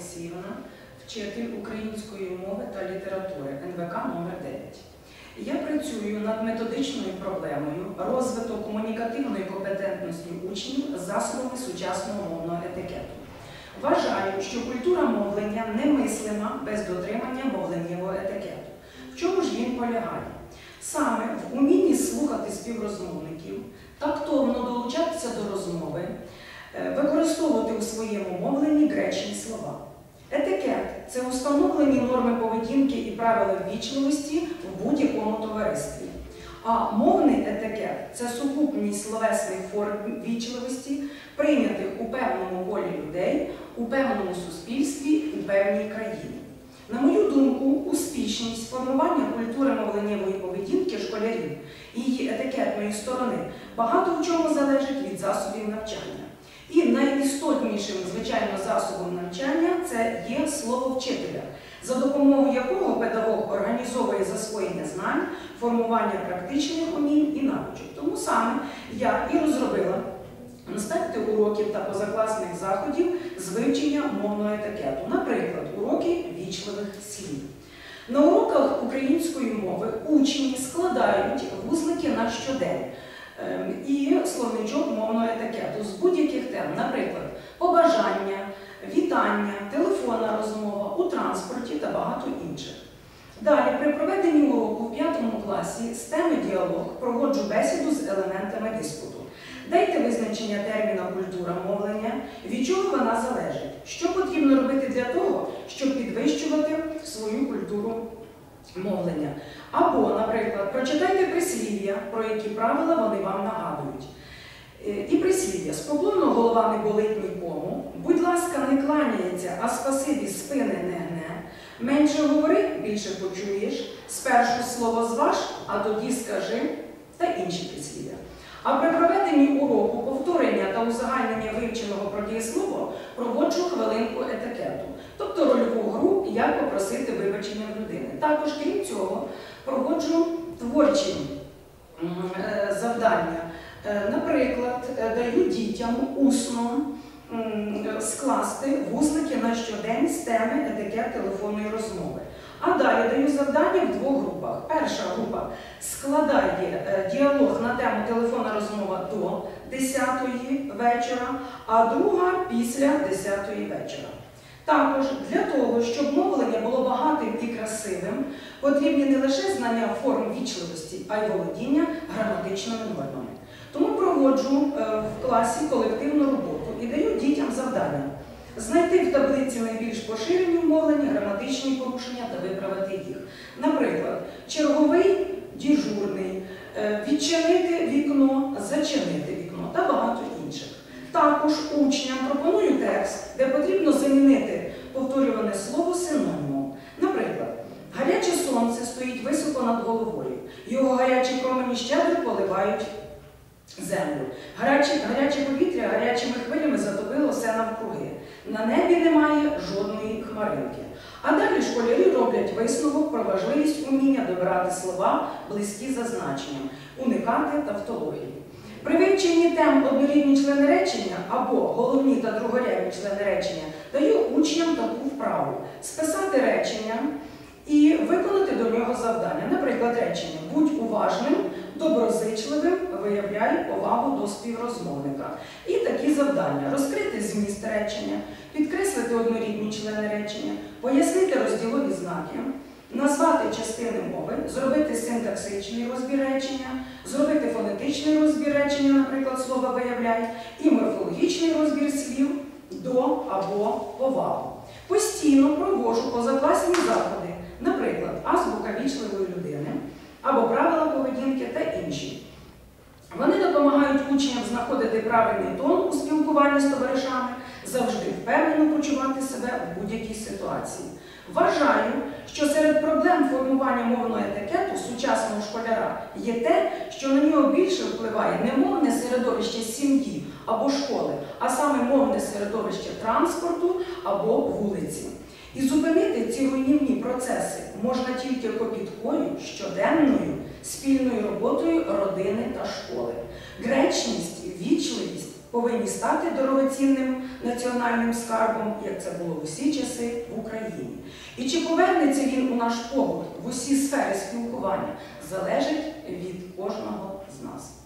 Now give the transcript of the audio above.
Олексіївна, вчитель української мови та літератури НВК номер 9 Я працюю над методичною проблемою розвитку комунікативної компетентності учнів засобами сучасного мовного етикету. Вважаю, що культура мовлення немислима без дотримання мовленнєвого етикету. В чому ж він полягає? Саме в умінні слухати співрозмовників, тактовно долучатися до розмови, е, використовувати у своєму мовленні гречні слова. Установлені норми поведінки і правила ввічливості в будь-якому товаристві. А мовний етикет це сукупність словесних форм вічливості, прийнятих у певному колі людей, у певному суспільстві, у певній країні. На мою думку, успішність формування культури мовленнєвої поведінки школярів і її етикетної сторони багато в чому залежить від засобів навчання. І найістотнішим, звичайно, засобом навчання це є слово вчителя, за допомогою якого педагог організовує засвоєння знань, формування практичних умінь і навичок. Тому саме я і розробила аспекти уроків та позакласних заходів з вивчення мовного етикету, наприклад, уроки вічливих слів. На уроках української мови учні складають вузлики на щодень ем, і словничок мовного етикету з будь-яких тем, наприклад, побажання, вітання, телефонна розмова у транспорті та багато інших. Далі, при проведенні уроку в 5 класі з теми діалог проводжу бесіду з елементами диспуту. Дайте визначення терміна культура мовлення, від чого вона залежить, що потрібно робити для того, щоб підвищувати свою культуру мовлення. Або, наприклад, прочитайте прислів'я, про які правила вони вам нагадують. Е, І прислів'я споблонно голова не болить нікому, будь ласка, не кланяється, а спасибі спини не гне. Менше говори, більше почуєш, спершу слово зваж, а тоді скажи та інші прислів'я. А при проведенні уроку повторення та узагальнення вивченого про дієслово проводжу хвилинку етикету, тобто рольову гру, як попросити вибачення людини. Також, крім цього, проводжу творчі е, завдання. Е, Наприклад, е, даю дітям усно скласти вузлики на щодень з теми етикет телефонної розмови. А далі даю завдання в двох групах. Перша група складає е, діалог на тему телефонна розмова до 10 вечора, а друга після 10 вечора. Також для того, щоб мовлення було багатим і красивим, потрібні не лише знання форм вічливості, а й володіння граматичними нормами. Тому проводжу е, в класі колективну роботу і даю дітям завдання знайти в таблиці найбільш поширені мовлення граматичні Також учням пропоную текст, де потрібно замінити повторюване слово синонімом. Наприклад, гаряче сонце стоїть високо над головою, його гарячі промені щедро поливають землю. Гаряче, гаряче повітря гарячими хвилями затопило все навкруги. На небі немає жодної хмаринки. А далі школярі роблять висновок про важливість уміння добирати слова, близькі за значенням, уникати тавтології. При вивченні тем однорідні члени речення або головні та другорядні члени речення даю учням таку вправу списати речення і виконати до нього завдання. Наприклад, речення будь уважним, доброзичливим, виявляй повагу до співрозмовника. І такі завдання розкрити зміст речення, підкреслити однорідні члени речення, пояснити розділові знаки. Назвати частини мови, зробити синтаксичний розбір речення, зробити фонетичний розбір речення, наприклад, слова виявляй, і морфологічний розбір слів до або повагу. Постійно провожу позакласні заходи, наприклад, азбука вічливої людини або правила поведінки та інші. Вони допомагають учням знаходити правильний тон у спілкуванні з товаришами, завжди впевнено почувати себе в будь-якій ситуації. Вважаю, що серед проблем формування мовного етикету сучасного школяра є те, що на нього більше впливає не мовне середовище сім'ї або школи, а саме мовне середовище транспорту або вулиці. І зупинити ці руйнівні процеси можна тільки копіткою, щоденною, спільною роботою родини та школи. Гречність, вічливість, повинні стати дорогоцінним національним скарбом, як це було в усі часи в Україні. І чи повернеться він у наш побут в усі сфери спілкування, залежить від кожного з нас.